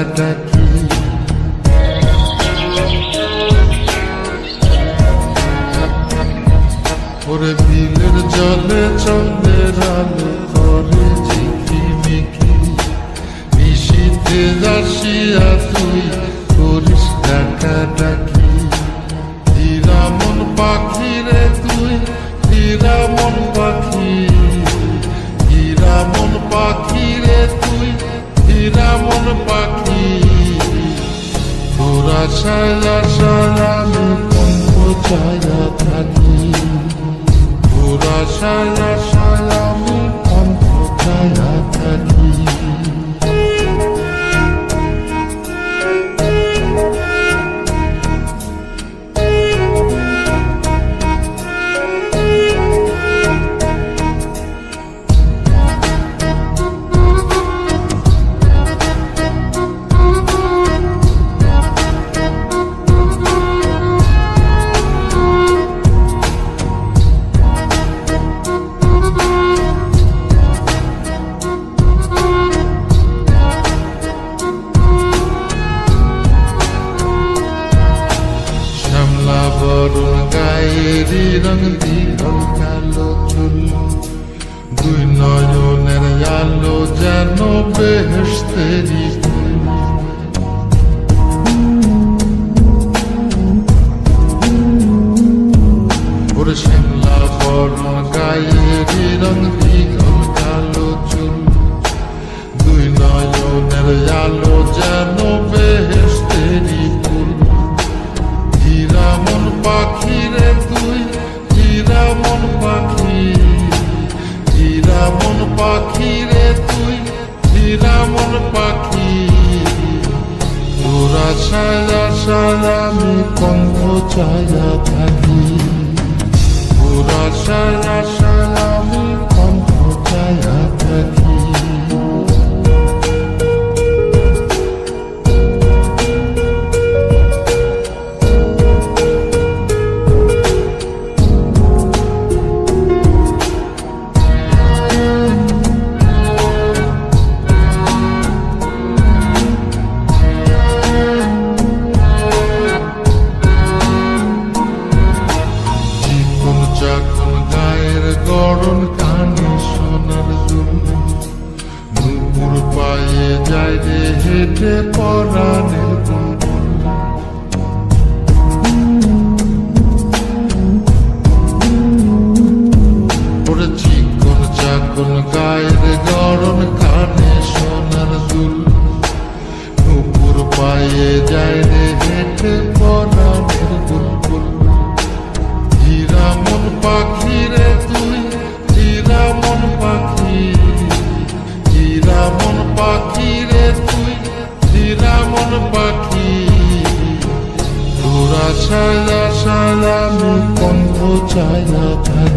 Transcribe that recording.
ডাকা। ডাকি ওরে বিলের জলে চন্দ্রের আলো করে ঝিকিমিকি নিশীতে আসিয়া তুই করিস ডাকা ডাকি ছায়া থাকি তোরা সায়া গায়েরি রং দীঘল কালো চুল। দুই নয়নের আলো যেন বেহেস্তেরি পাখি রে তুই হীরামন পাখি। তোরা ছায়া ছায়া আমি ছায়া থাকি। তোরা ছায়া ছায়া পরাণের বুলবুল ওরে চিকন চাকন গায়ের গরম কানে সোনার দুল। নুপুর পায়ে যায় রে হেঁটে পরাণের হীরামন পাখি। তোরা ছায়া ছায়া আমি কণ্ঠ ছায়া থাকি